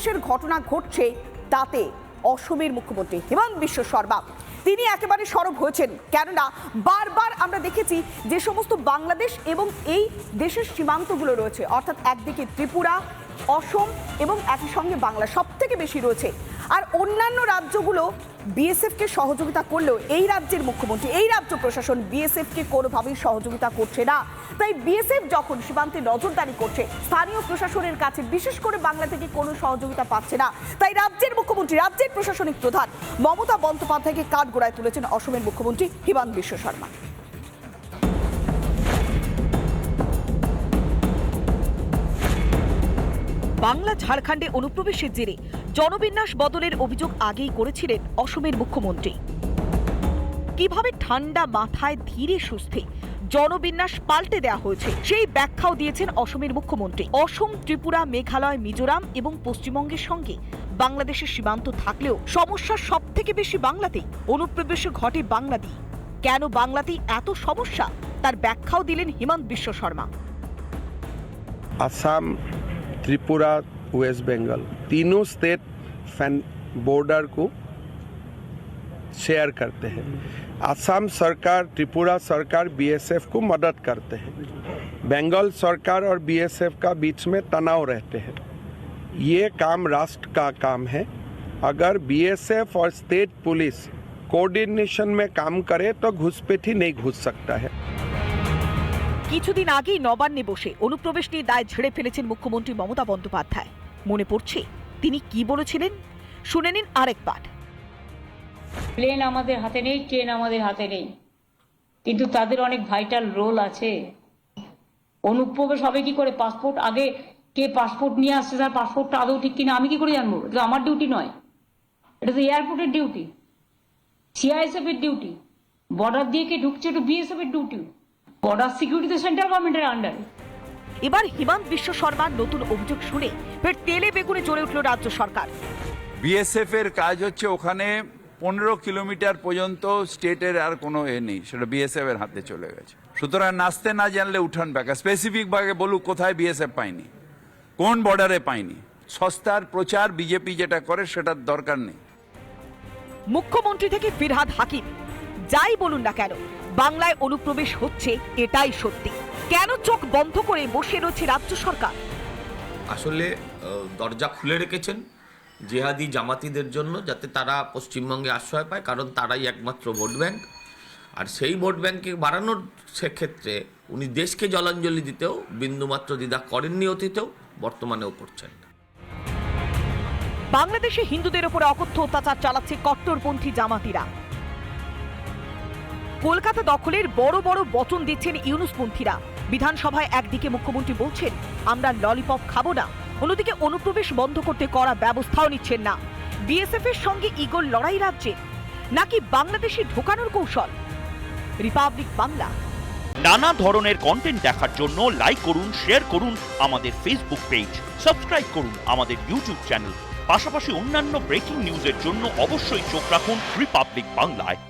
অনুপ্রবেশের ঘটনা ঘটছে তাতে অসমের মুখ্যমন্ত্রী হিমন্ত বিশ্ব শর্মা, তিনি একেবারে সরব হয়েছেন। কেননা বারবার আমরা দেখেছি যে সমস্ত বাংলাদেশ এবং এই দেশের সীমান্তগুলো রয়েছে, অর্থাৎ একদিকে ত্রিপুরা, অসম এবং একই সঙ্গে বাংলা সব থেকে বেশি রয়েছে। আর অন্যান্য রাজ্যগুলো বিএসএফকে সহযোগিতা করলেও এই রাজ্যের মুখ্যমন্ত্রী, এই রাজ্য প্রশাসন বিএসএফকে কোনোভাবেই সহযোগিতা করছে না। তাই বিএসএফ যখন সীমান্তে নজরদারি করছে, স্থানীয় প্রশাসনের কাছে বিশেষ করে বাংলা থেকে কোনো সহযোগিতা পাচ্ছে না। তাই রাজ্যের মুখ্যমন্ত্রী, রাজ্যের প্রশাসনিক প্রধান মমতা বন্দ্যোপাধ্যায়কে কাঠগোড়ায় তুলেছেন অসমের মুখ্যমন্ত্রী হিমন্ত বিশ্ব শর্মা বাংলা ঝাড়খণ্ডে অনুপ্রবেশের জেরে জনবিন্যাস বদলের অভিযোগ আগেই করেছিলেন অসমের মুখ্যমন্ত্রী। কীভাবে ঠান্ডা মাথায় ধীরে সুস্থে জনবিন্যাস পাল্টে দেওয়া হয়েছে, সেই ব্যাখ্যাও দিয়েছেন অসমের মুখ্যমন্ত্রী। অসম, ত্রিপুরা, মেঘালয়, মিজোরাম এবং পশ্চিমবঙ্গের সঙ্গে বাংলাদেশের সীমান্ত থাকলেও সমস্যা সব থেকে বেশি বাংলাতেই। অনুপ্রবেশ ঘটে বাংলাতেই। কেন বাংলাতেই এত সমস্যা? তার ব্যাখ্যাও দিলেন হিমন্ত বিশ্ব শর্মা। আসাম त्रिपुरा वेस्ट बंगाल तीनों स्टेट फ़ैन बॉर्डर को शेयर करते हैं। असम सरकार, त्रिपुरा सरकार बीएसएफ को मदद करते हैं। बंगाल सरकार और बीएसएफ का बीच में तनाव रहते हैं। ये काम राष्ट्र का काम है। अगर बीएसएफ और स्टेट पुलिस कोऑर्डिनेशन में काम करे तो घुसपैठी नहीं घुस सकता है। কিছুদিন আগেই নবান্নে বসে অনুপ্রবেশ নিয়ে দায় ঝেড়ে ফেলেছেন মুখ্যমন্ত্রী মমতা বন্দ্যোপাধ্যায়। মনে পড়ছে, তিনি কি বলেছিলেন? শুনে নিন আরেক পাঠ। প্লেন আমাদের হাতে নেই, ট্রেন আমাদের হাতে নেই। কিন্তু তাদের অনেক ভাইটাল রোল আছে। অনুপ্রবেশ হবে কি করে? পাসপোর্ট আগে কে পাসপোর্ট নিয়ে আসছে, তার পাসপোর্টটা আদৌ ঠিক কিনা, আমি কি করে জানব? এটা আমার ডিউটি নয়। এটা তো এয়ারপোর্টের ডিউটি সিআইএসএফ এর ডিউটি বর্ডার দিয়ে কে ঢুকছে, এটা বিএসএফ এর ডিউটি বর্ডার সিকিউরিটি তো সেন্ট্রাল গভর্নমেন্টের আন্ডারে এবার হিমান্ত বিশ্ব শর্মার নতুন অভিযোগ শুনে ফের তেলে বেগুনে চলে উঠল রাজ্য সরকার। বিএসএফ এর কাজ হচ্ছে ওখানে পনেরো কিলোমিটার পর্যন্ত স্টেটের আর কোনো এ নেই সেটা বিএসএফ এর হাতে চলে গেছে। সুতরাং নাচতে না জানলে উঠান ব্যাকা স্পেসিফিক ভাবে বলুক কোথায় বিএসএফ পায়নি কোন বর্ডারে পায়নি সস্তার প্রচার বিজেপি যেটা করে সেটার দরকার নেই। মুখ্যমন্ত্রী থেকে ফিরহাদ হাকিম যাই বলুন না কেন বাংলায় অনুপ্রবেশ হচ্ছে এটাই সত্যি। কেন চোখ বন্ধ করে বসে রয়েছে রাজ্য সরকার? আসলে দরজা খুলে রেখেছেন জেহাদি জামাতিদের জন্য যাতে তারা পশ্চিমবঙ্গে আশ্রয় পায় কারণ তারাই একমাত্র ভোট ব্যাংক। আর সেই ভোট ব্যাংকে বাড়ানোর সেক্ষেত্রে উনি দেশকে জলাঞ্জলি দিতেও বিন্দুমাত্র দ্বিধা করেননি অতীতেও বর্তমানেও করছেন। না বাংলাদেশে হিন্দুদের উপরে অকথ্য অত্যাচার চালাচ্ছে কট্টরপন্থী জামাতিরা। কলকাতা দখলের বড় বড় বচন দিচ্ছেন ইউনুসপন্থীরা। বিধানসভায় একদিকে মুখ্যমন্ত্রী বলছেন, আমরা ললিপপ খাব না। অন্যদিকে অনুপ্রবেশ বন্ধ করতে করা ব্যবস্থাও নিচ্ছেন না। বিএসএফ এর সঙ্গে ইগল লড়াই রাজ্যে। নাকি বাংলাদেশে ঢোকানোর কৌশল? রিপাবলিক বাংলা। নানা ধরনের কন্টেন্ট দেখার জন্য লাইক করুন শেয়ার করুন আমাদের ফেসবুক পেজ সাবস্ক্রাইব করুন আমাদের ইউটিউব চ্যানেল পাশাপাশি অন্যান্য ব্রেকিং নিউজের জন্য অবশ্যই চোখ রাখুন রিপাবলিক বাংলায়